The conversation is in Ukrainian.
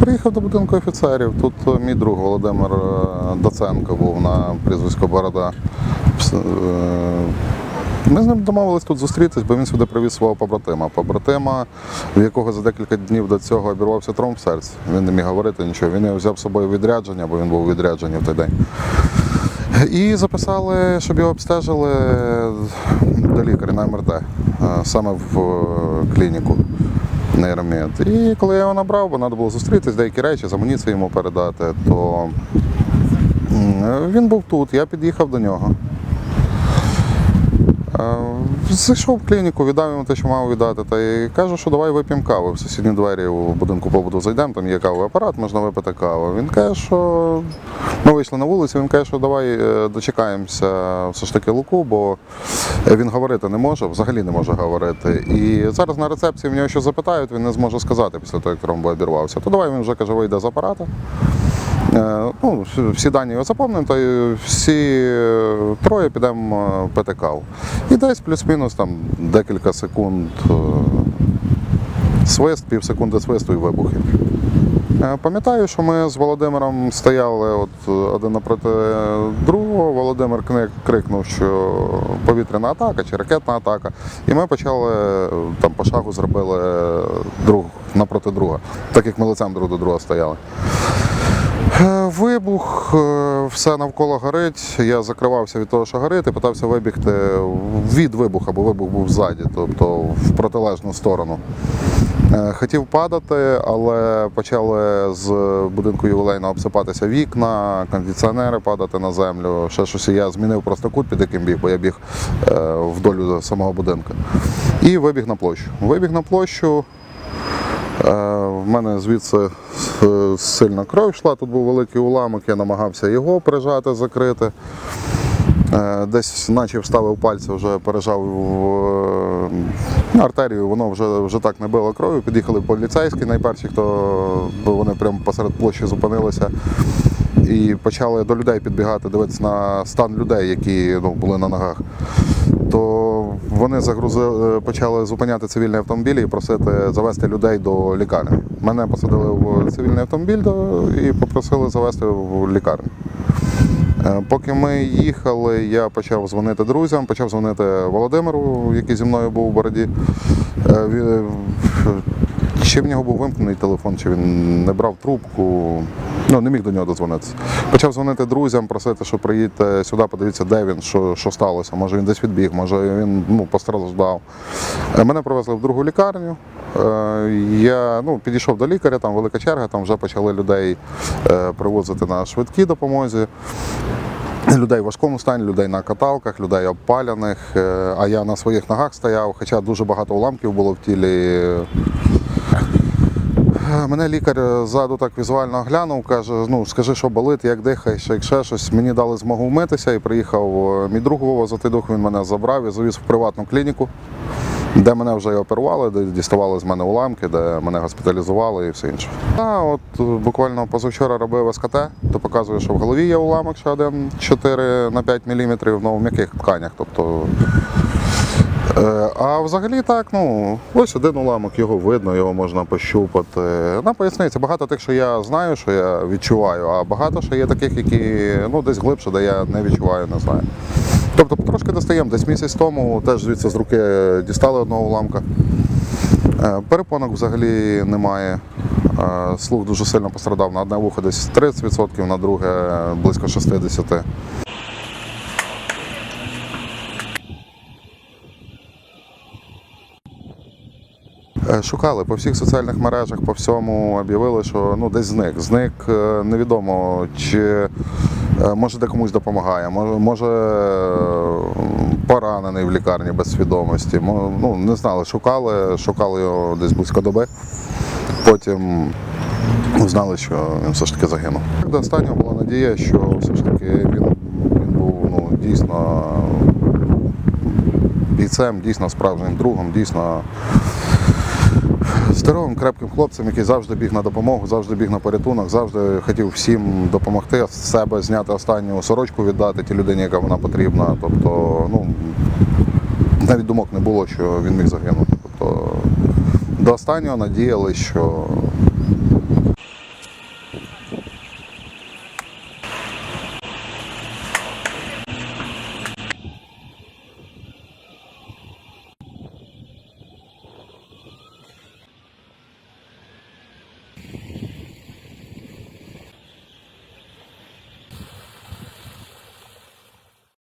приїхав до будинку офіцерів. Тут е, мій друг Володимир е, Доценко був на прізвисько Борода. Е, Ми з ним домовились тут зустрітись, бо він сюди привіз свого побратима. Побратима, в якого за декілька днів до цього обірвався тромб в серці. Він не міг говорити нічого. Він взяв з собою відрядження, бо він був у відрядженні в той день. І записали, щоб його обстежили до лікаря на МРТ, саме в клініку нейромед. І коли я його набрав, бо треба було зустрітись, деякі речі, з амуніції йому передати, то він був тут, я під'їхав до нього. Е, Зайшов в клініку, віддав йому те, що мав віддати, та й кажу, що давай вип'ємо каву. В сусідні двері у будинку побуду зайдемо, там є кавовий апарат, можна випити каву. Він каже, що ми вийшли на вулицю, він каже, що давай е, дочекаємося все ж таки Луку, бо він говорити не може, взагалі не може говорити. І зараз на рецепції в нього щось запитають, він не зможе сказати після того, як тромб обірвався. То давай він вже каже, вийде з апарата. Е, Ну, всі дані його заповнимо, та всі е, троє підемо е, пити каву. І десь плюс-мінус там декілька секунд е, свист, пів секунди свисту і вибухів. Е, Пам'ятаю, що ми з Володимиром стояли от е, один напроти другого. Володимир крикнув, що повітряна атака чи ракетна атака. І ми почали е, там по шагу зробили друг напроти друга, так як ми лицем друг до друга стояли. Вибух, все навколо горить. Я закривався від того, що горить, і питався вибігти від вибуха, бо вибух був ззаді, тобто в протилежну сторону. Е, Хотів падати, але почали з будинку ювілейного обсипатися вікна, кондиціонери падати на землю. Ще щось я змінив просто кут, під яким біг, бо я біг е, вдоль самого будинку. І вибіг на площу. Вибіг на площу. Е, В мене звідси сильна кров йшла, тут був великий уламок, я намагався його прижати, закрити. Десь наче вставив пальці, вже пережав е, артерію, воно вже, вже так не било кров'ю. Під'їхали поліцейські, найперші, хто вони прямо посеред площі зупинилися і почали до людей підбігати, дивитися на стан людей, які ну, були на ногах. То вони загрузили, почали зупиняти цивільні автомобілі і просити завести людей до лікарні. Мене посадили в цивільний автомобіль і попросили завести в лікарню. Е, Поки ми їхали, я почав дзвонити друзям, почав дзвонити Володимиру, який зі мною був у бороді. Е, Чи в нього був вимкнений телефон, чи він не брав трубку, ну не міг до нього дозвонитися. Почав дзвонити друзям, просити, що приїдьте сюди, подивіться, де він, що, що сталося. Може він десь відбіг, може він ну, постраждав. Е, Мене привезли в другу лікарню. Е, Я ну, підійшов до лікаря, там велика черга, там вже почали людей е, привозити на швидкій допомозі. Людей в важкому стані, людей на каталках, людей обпаляних. Е, А я на своїх ногах стояв, хоча дуже багато уламків було в тілі. Мене лікар ззаду так візуально глянув, каже: ну скажи, що болить, як дихаєш, як ще щось. Мені дали змогу вмитися і приїхав мій друг Вова Затидух, він мене забрав і завіз в приватну клініку, де мене вже оперували, де діставали з мене уламки, де мене госпіталізували і все інше. А от е, буквально позавчора робив СКТ, то показує, що в голові є уламок ще один 4 на 5 мм, ну в м'яких тканях. Тобто А взагалі так, ну ось один уламок, його видно, його можна пощупати. На поясниці багато тих, що я знаю, що я відчуваю, а багато ще є таких, які ну десь глибше, де я не відчуваю, не знаю. Тобто потрошки достаємо. Десь місяць тому теж звідси з руки дістали одного уламка. Е, Перепонок взагалі немає. Е, Слух дуже сильно пострадав на одне вухо десь 30%, на друге близько 60%. Шукали по всіх соціальних мережах, по всьому об'явили, що ну десь зник. Зник е, невідомо, чи е, може де комусь допомагає, може, може е, поранений в лікарні без свідомості. Ну, не знали, шукали, шукали його десь близько доби. Потім знали, що він все ж таки загинув. До останнього була надія, що все ж таки він, він був ну, дійсно бійцем, дійсно справжнім другом, дійсно здоровим, крепким хлопцем, який завжди біг на допомогу, завжди біг на порятунок, завжди хотів всім допомогти з себе, зняти останню сорочку, віддати тій людині, яка вона потрібна. Тобто, ну навіть думок не було, що він міг загинути. Тобто до останнього надіялись, що